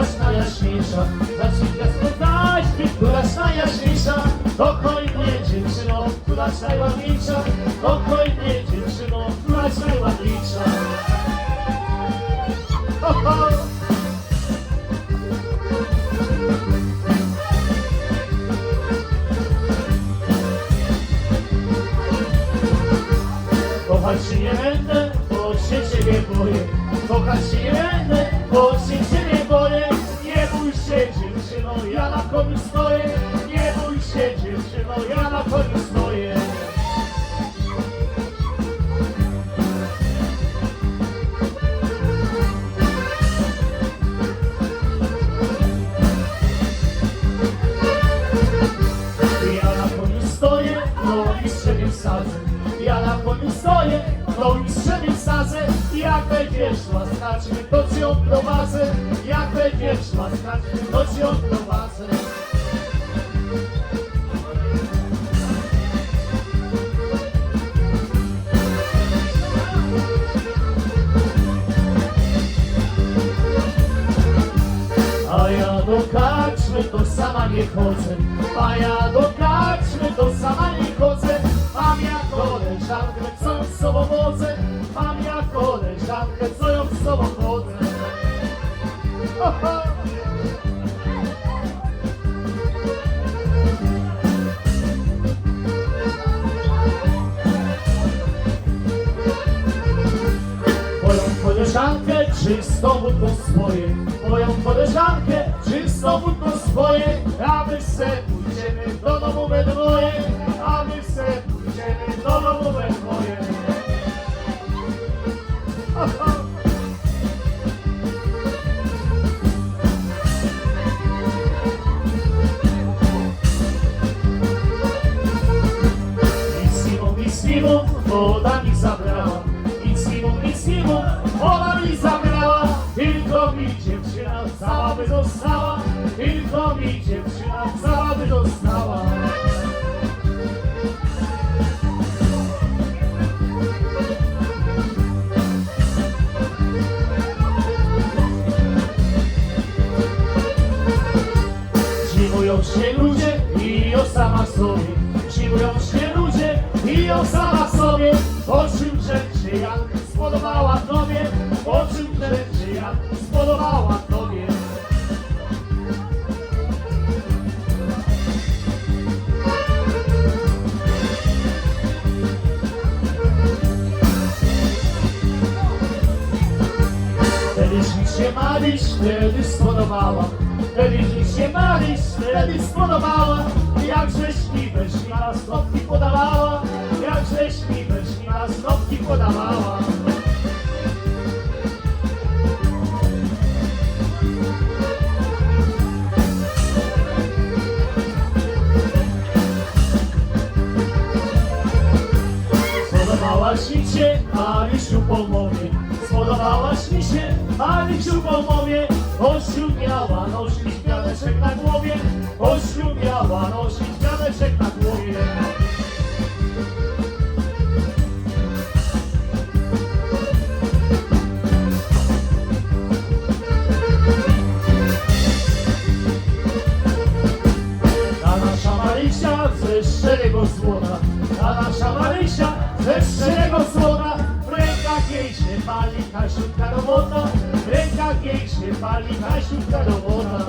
któraś najjaśniejsza, zacznij poznać, ty, któraś najjaśniejsza, spokojnie dziewczyno, któraś najładniejsza, spokojnie dziewczyno, któraś najładniejsza. Ho, ho. Kochać się nie będę, bo się ciebie boję. Kochać się nie będę, bo się ciebie ja na koniu stoję. Nie bój się dziewczyno, ja na koniu stoję. Ja na koniu stoję, no i strzemię wsadzę. Ja na koniu stoję, no i strzemię wsadzę. Jak będziesz łaskać, to cię odprowadzę. Jak będziesz łaskać, to cię odprowadzę. To sama nie chodzę, czystą wódką swoje Moją koleżankę czystą wódką swoje A my se pójdziemy do domu we dwoje A my se pójdziemy do domu we dwoje Ho, ho. Nic mi by została. Tylko mi dziewczyna cała by została. Dzimują się ludzie i o sama sobie. Dzimują się ludzie i o sama sobie. O czym rzeczy jak spodobała tobie. O czym rzeczy jak spodobała się Maryś, wtedy spodobała. Wtedy się Maryś, wtedy spodobała. Jakżeś mi weszli na stopki podawała. Jakżeś mi weszli na stopki podawała. Spodobałaś mi się, Marysiu po mowie. Spodobałaś mi się, Marysiu po mowie. Ościu miała nosić pianeczek na głowie. Ościu miała nosić pianeczek na głowie. Ta nasza Marysia ze szczerego złota, sobota, w rękach bieg się pali, taśniówka do woda.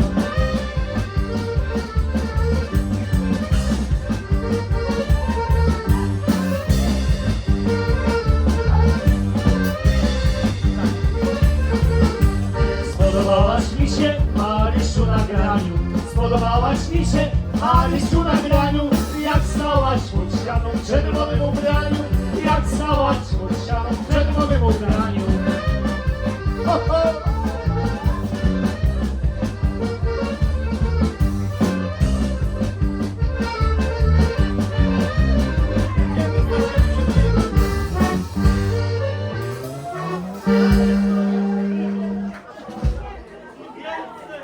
Spodobałaś mi się, Marysiu na graniu, spodobałaś mi się, Marysiu na graniu, jak stałaś pod ścianą w czerwonym ubraniu, jak stałaś pod ścianą w czerwonym ubraniu. Oh.